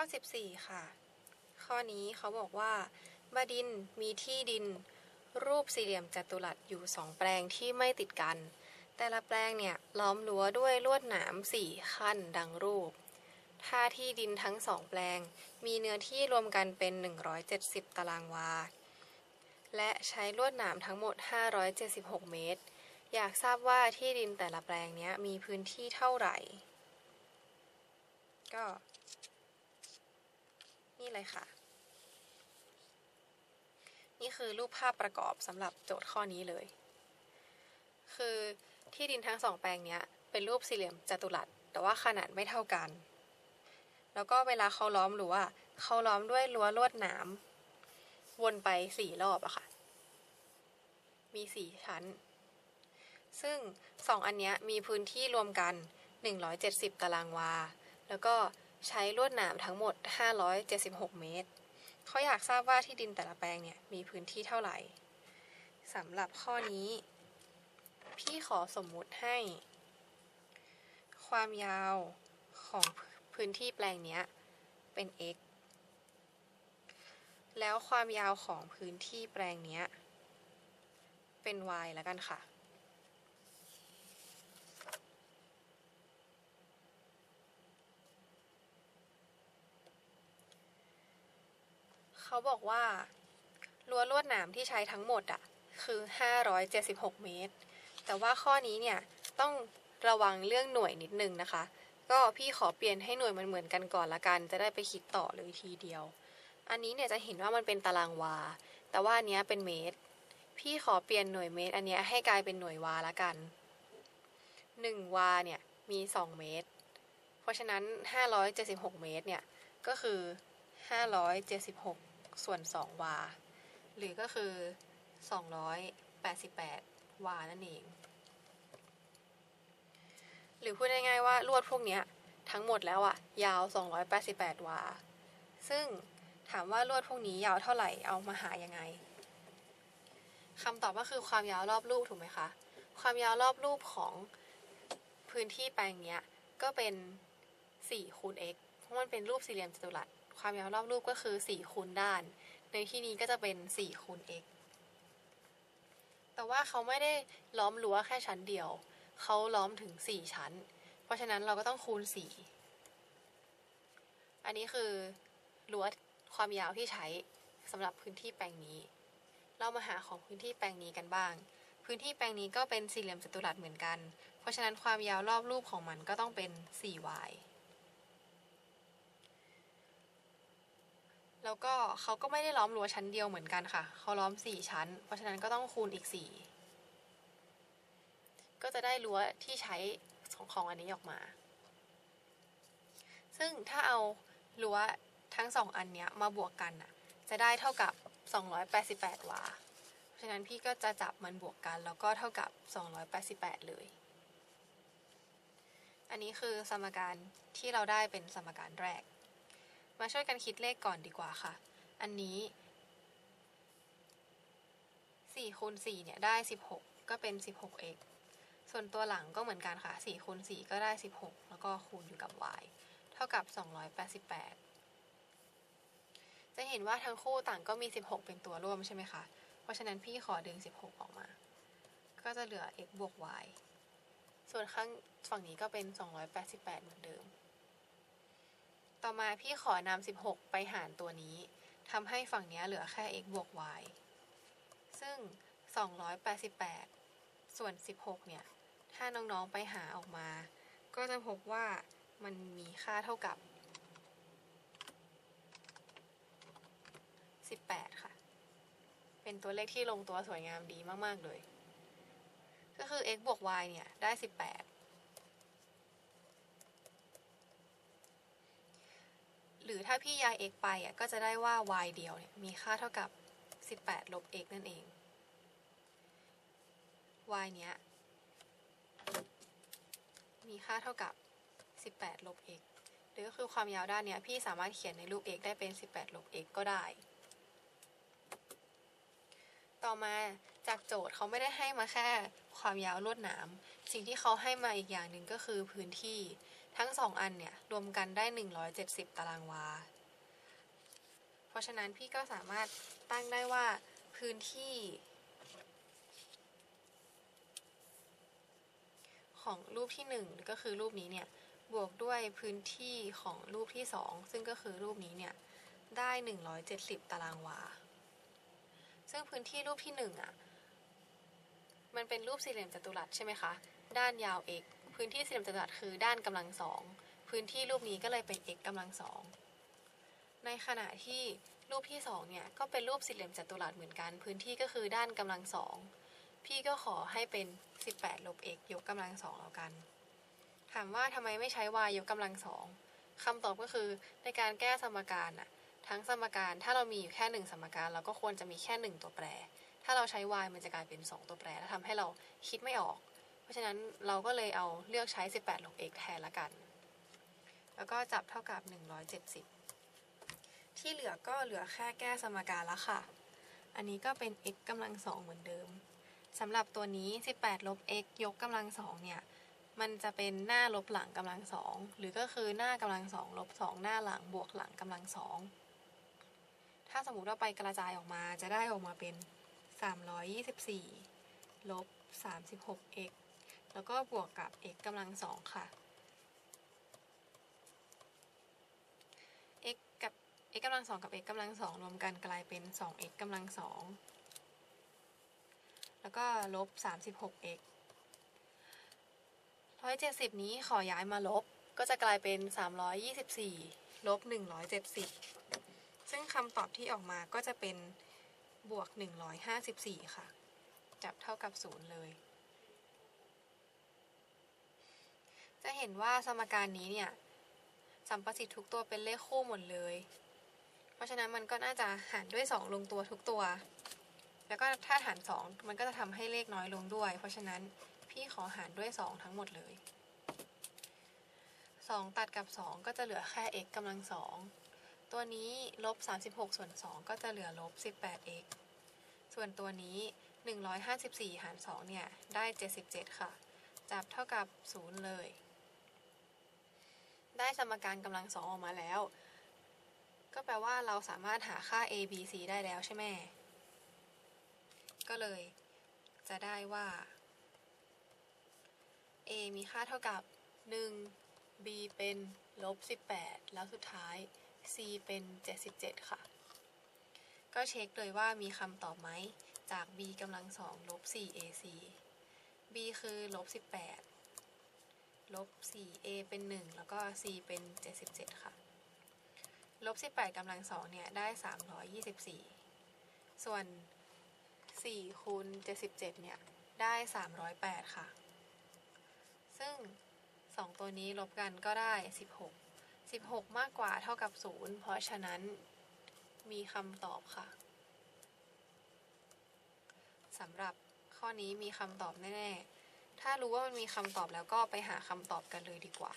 ข้อ 14 ค่ะ ข้อนี้เขาบอกว่าบดินมีที่ดิน รูปสี่เหลี่ยมจัตุรัสอยู่สองแปลงที่ไม่ติดกัน แต่ละแปลงเนี่ยล้อมรั้วด้วยลวดหนามสี่ขั้นดังรูป ถ้าที่ดินทั้งสองแปลง มีเนื้อที่รวมกันเป็น 170 ตารางวา และใช้ลวดหนามทั้งหมด 576 เมตร อยากทราบว่าที่ดินแต่ละแปลงเนี้ยมีพื้นที่เท่าไหร่ ก็ นี่เลยค่ะ นี่คือรูปภาพประกอบสำหรับโจทย์ข้อนี้เลย คือที่ดินทั้งสองแปลงเนี้ยเป็นรูปสี่เหลี่ยมจัตุรัส แต่ว่าขนาดไม่เท่ากัน แล้วก็เวลาเขาล้อมรั้วเขาล้อมด้วยรั้วลวดหนามวนไปสี่รอบอะค่ะ มีสี่ชั้น ซึ่งสองอันเนี้ยมีพื้นที่รวมกัน 170 ตารางวา แล้วก็ ใช้ลวดหนามทั้งหมด 576 เมตร เขาอยากทราบว่าที่ดินแต่ละแปลงเนี่ยมีพื้นที่เท่าไหร่สำหรับข้อนี้ พี่ขอสมมุติให้ ความยาวของพื้นที่แปลงเนี้ยเป็น x แล้วความยาวของพื้นที่แปลงเนี้ยเป็น y แล้วกันค่ะ เขาบอกว่ารั้วลวดหนามที่ใช้ทั้งหมดอะคือ 576 เมตร แต่ว่าข้อนี้เนี่ยต้องระวังเรื่องหน่วยนิดนึงนะคะ ก็พี่ขอเปลี่ยนให้หน่วยมันเหมือนกันก่อนละกัน จะได้ไปคิดต่อเลยทีเดียว อันนี้เนี่ยจะเห็นว่ามันเป็นตารางวา แต่ว่าอันเนี้ยเป็นเมตร พี่ขอเปลี่ยนหน่วยเมตร อันเนี้ยให้กลายเป็นหน่วยวาละกัน 1 วาเนี่ยมี 2 เมตร เพราะฉะนั้น 576 เมตรเนี่ยก็คือ 576 ส่วน 2 วา หรือก็คือ 288 วานั่นเอง หรือพูดง่ายๆว่าลวดพวกนี้ทั้งหมดแล้วอะยาว 288 วา ซึ่งถามว่าลวดพวกนี้ยาวเท่าไหร่เอามาหายังไงคำตอบก็คือความยาวรอบรูปถูกไหมคะ ความยาวรอบรูปของพื้นที่แปลงเนี้ยก็เป็น4คูณ x เพราะมันเป็นรูปสี่เหลี่ยมจัตุรัส ความยาวรอบรูปก็คือ4คูณด้าน ในที่นี้ก็จะเป็น4คูณ x แต่ว่าเขาไม่ได้ล้อมรั้วแค่ชั้นเดียว เขาล้อมถึง 4 ชั้น เพราะฉะนั้นเราก็ต้องคูณ 4 อันนี้คือรั้วความยาวที่ใช้สำหรับพื้นที่แปลงนี้ เรามาหาของพื้นที่แปลงนี้กันบ้าง พื้นที่แปลงนี้ก็เป็นสี่เหลี่ยมจัตุรัสเหมือนกัน เพราะฉะนั้นความยาวรอบรูปของมันก็ต้องเป็น 4y แล้วก็เขาก็ไม่ได้ล้อมรั้วชั้นเดียวเหมือนกันค่ะ เขาล้อม4ชั้น เพราะฉะนั้นก็ต้องคูณอีก4ก็จะได้รั้วที่ใช้ของของอันนี้ออกมา ซึ่งถ้าเอารั้วทั้งสองอันเนี้ยมาบวกกันน่ะ จะได้เท่ากับ 288 วา เพราะฉะนั้นพี่ก็จะจับมันบวกกัน แล้วก็เท่ากับ 288 เลย อันนี้คือสมการที่เราได้เป็นสมการแรก มาช่วยกันคิดเลขก่อนดีกว่าค่ะ อันนี้4คูณ4เนี่ยได้ 16 ก็เป็น 16x ส่วนตัวหลังก็เหมือนกันค่ะ4คูณ4ก็ได้ 16 แล้วก็คูณอยู่กับ y เท่ากับ 288 จะเห็นว่าทั้งคู่ต่างก็มี 16 เป็นตัวร่วมใช่ไหมคะ เพราะฉะนั้นพี่ขอดึง 16 ออกมา ก็จะเหลือ x บวก y ส่วนข้างฝั่งนี้ก็เป็น 288 เหมือนเดิม ต่อมาพี่ขอนำ16 ไปหารตัวนี้ทำให้ฝั่งนี้เหลือแค่ x บวก y ซึ่ง 288 ส่วน 16 เนี่ย ถ้าน้องๆไปหาออกมา ก็จะพบว่ามันมีค่าเท่ากับ 18 ค่ะ เป็นตัวเลขที่ลงตัวสวยงามดีมาก ๆ เลย ก็คือ x บวก y เนี่ย ได้ 18 หรือ ถ้าพี่ย้าย x ไปอะก็จะได้ว่า y เดียวเนี่ยมีค่าเท่ากับ 18 ลบ x นั่นเอง y เนี้ยมีค่าเท่ากับ 18 ลบ x หรือก็คือความยาวด้านเนี้ยพี่สามารถเขียนในรูป x ได้เป็น 18 ลบ x ก็ได้ ต่อมาจากโจทย์เขาไม่ได้ให้มาแค่ความยาวลวดหนาม สิ่งที่เขาให้มาอีกอย่างหนึ่งก็คือพื้นที่ ทั้งสองอันเนี่ย รวมกันได้ 170 ตารางวา เพราะฉะนั้นพี่ก็สามารถตั้งได้ว่าพื้นที่ ของรูปที่ 1 ก็คือรูปนี้เนี่ย บวกด้วยพื้นที่ของรูปที่ 2 ซึ่งก็คือรูปนี้เนี่ย ได้ 170 ตารางวา ซึ่งพื้นที่รูปที่1อะมันเป็นรูปสี่เหลี่ยมจัตุรัสใช่ไหมคะ ด้านยาว x พื้นที่สี่เหลี่ยมจัตุรัสคือด้านกำลังสองพื้นที่รูปนี้ก็เลยเป็น x กำลังสองในขณะที่รูปที่สองเนี่ยก็เป็นรูปสี่เหลี่ยมจัตุรัสเหมือนกัน พื้นที่ก็คือด้านกำลังสองพี่ก็ขอให้เป็น 18ลบ x ยกกำลังสองแล้วกัน ถามว่าทำไมไม่ใช้ y ยกกำลังสองคำตอบก็คือในการแก้สมการน่ะทั้งสมการถ้าเรามีอยู่แค่หนึ่งสมการ เราก็ควรจะมีแค่หนึ่งตัวแปร ถ้าเราใช้ y มันจะกลายเป็น 2 ตัวแปร แล้วทำให้เราคิดไม่ออก ราะฉะนั้นเราก็เลยเอาเลือกใช้ 18 ลบ x แทนละกัน แล้วก็จับเท่ากับ 170 ที่เหลือก็เหลือแค่แก้สมการละค่ะ อันนี้ก็เป็น x กำลังสองเหมือนเดิมสำหรับตัวนี้ 18 ลบ x ยกกำลังสองเนี่ย มันจะเป็นหน้าลบหลังกำลังสอง หรือก็คือหน้ากำลังสองลบสองหน้าหลังบวกหลังกำลังสอง ถ้าสมมติว่าไปกระจายออกมาจะได้ออกมาเป็น 324 ลบ 36x แล้วก็บวกกับ x กำลังสองค่ะ x กับ x กำลังสองกับ x กำลังสองรวมกันกลายเป็น 2x กำลังสองแล้วก็ลบ 36x 170 นี้ขอย้ายมาลบก็จะกลายเป็น 324 ลบ 170 ซึ่งคำตอบที่ออกมาก็จะเป็นบวก 154 ค่ะ จับเท่ากับ 0 เลย จะเห็นว่าสมการนี้เนี่ยสัมประสิทธิ์ทุกตัวเป็นเลขคู่หมดเลย เพราะฉะนั้นมันก็น่าจะหารด้วย 2 ลงตัวทุกตัว แล้วก็ถ้าหาร 2 มันก็จะทำให้เลขน้อยลงด้วย เพราะฉะนั้นพี่ขอหารด้วย 2 ทั้งหมดเลย 2 ตัดกับ 2 ก็จะเหลือแค่ x กำลัง 2 ตัวนี้ลบ 36 ส่วน 2 ก็จะเหลือลบ 18x ส่วนตัวนี้ 154 หาร 2 เนี่ย ได้ 77 ค่ะ จับเท่ากับ 0 เลย ได้สมการกำลัง2ออกมาแล้ว ก็แปลว่าเราสามารถหาค่า a b c ได้แล้วใช่ไหม ก็เลยจะได้ว่า a มีค่าเท่ากับ 1 b เป็นลบ 18 แล้วสุดท้าย c เป็น 77 ค่ะ ก็เช็คเลยว่ามีคำตอบไหมจาก b กำลังสองลบ 4ac b คือลบ 18 ลบ 4a เป็น 1 แล้วก็ c เป็น 77 ค่ะ ลบ 18กำลังสองเนี่ย ได้ 324 ส่วน 4 คูณ 77 เนี่ย ได้ 308 ค่ะ ซึ่ง 2 ตัวนี้ลบกันก็ได้ 16 16 มากกว่าเท่ากับ 0 เพราะฉะนั้นมีคำตอบค่ะสำหรับข้อนี้มีคำตอบแน่ ๆ ถ้ารู้ว่ามันมีคำตอบแล้วก็ไปหาคำตอบกันเลยดีกว่า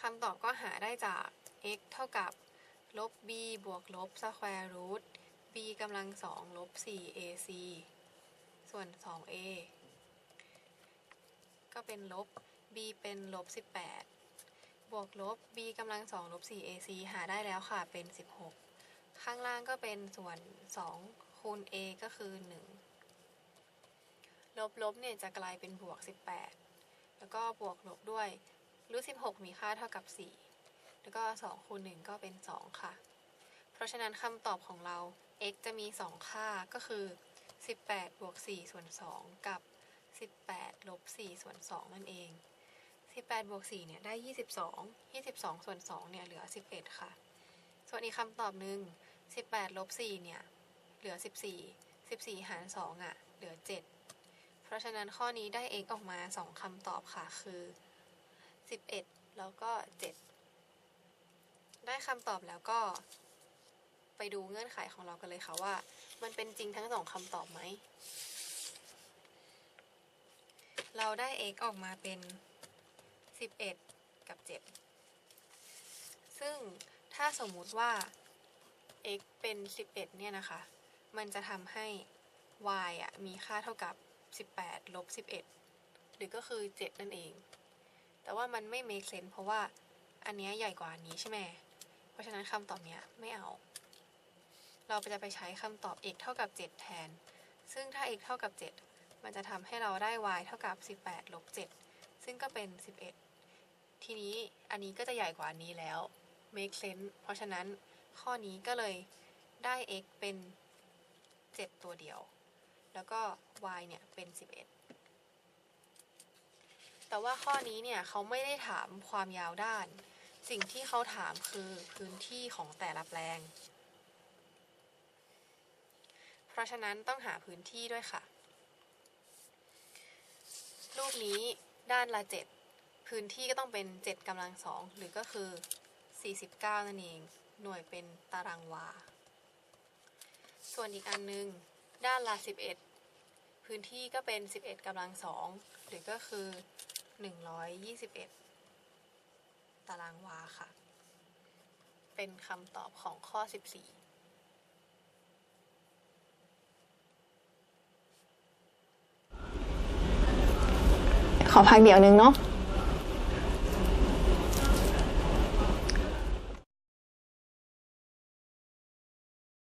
คำตอบก็หาได้จาก x เท่ากับลบ b บวกลบ square root b กำลังสองลบ 4ac ส่วน 2a ก็เป็นลบ b เป็นลบ 18 บวกลบ b กำลังสองลบ 4ac หาได้แล้วค่ะ เป็น 16 ข้างล่างก็เป็นส่วน 2 คูณ a ก็คือ 1 ลบลบเนี่ยจะกลายเป็นบวก 18 แล้วก็บวกลบด้วยรูท16 มีค่าเท่ากับ 4 แล้วก็ 2 คูณ 1 ก็เป็น 2 ค่ะ เพราะฉะนั้นคำตอบของเรา x จะมี 2 ค่าก็คือ 18 บวก 4 ส่วน 2 กับ 18 ลบ 4 ส่วน 2 นั่นเอง 18 บวก 4 เนี่ย ได้ 22 22 ส่วน 2 เนี่ย เหลือ 11 ค่ะ ส่วนอีกคำตอบหนึ่ง 18 ลบ 4 เนี่ย เหลือ 14 14 หาร 2 อะ เหลือ 7 เพราะฉะนั้นข้อนี้ได้ x ออกมา 2คำตอบค่ะคือ 11 แล้วก็ 7 ได้คำตอบแล้วก็ ไปดูเงื่อนไขของเรากันเลยค่ะว่า มันเป็นจริงทั้งสองคำตอบไหม เราได้ x ออกมาเป็น 11 กับ 7 ซึ่งถ้าสมมุติว่า x เป็น 11 เนี่ยนะคะ มันจะทำให้ y อะมีค่าเท่ากับ 18ลบ11 หรือก็คือ 7 นั่นเอง แต่ว่ามันไม่ make sense เพราะว่าอันเนี้ยใหญ่กว่าอันนี้ใช่ไหม เพราะฉะนั้นคำตอบเนี้ยไม่เอา เราจะไปใช้คำตอบ x เท่ากับ 7 แทน ซึ่งถ้า x เท่ากับ 7 มันจะทำให้เราได้ y เท่ากับ 18ลบ7ซึ่งก็เป็น 11 ทีนี้อันนี้ก็จะใหญ่กว่าอันนี้แล้ว make sense เพราะฉะนั้นข้อนี้ก็เลยได้ x เป็น 7 ตัวเดียว แล้วก็ y เนี่ยเป็น 11 แต่ว่าข้อนี้เนี่ยเขาไม่ได้ถามความยาวด้าน สิ่งที่เขาถามคือพื้นที่ของแต่ละแปลง เพราะฉะนั้นต้องหาพื้นที่ด้วยค่ะ รูปนี้ด้านละ 7 พื้นที่ก็ต้องเป็น 7กำลังสองหรือก็คือ 49 นั่นเอง หน่วยเป็นตารางวา ส่วนอีกอันนึง ด้านละ 11 พื้นที่ก็เป็น 11กำลังสองหรือก็คือ 121 ตารางวาค่ะ เป็นคำตอบของข้อ 14ขอพักเดี๋ยวนึงเนาะ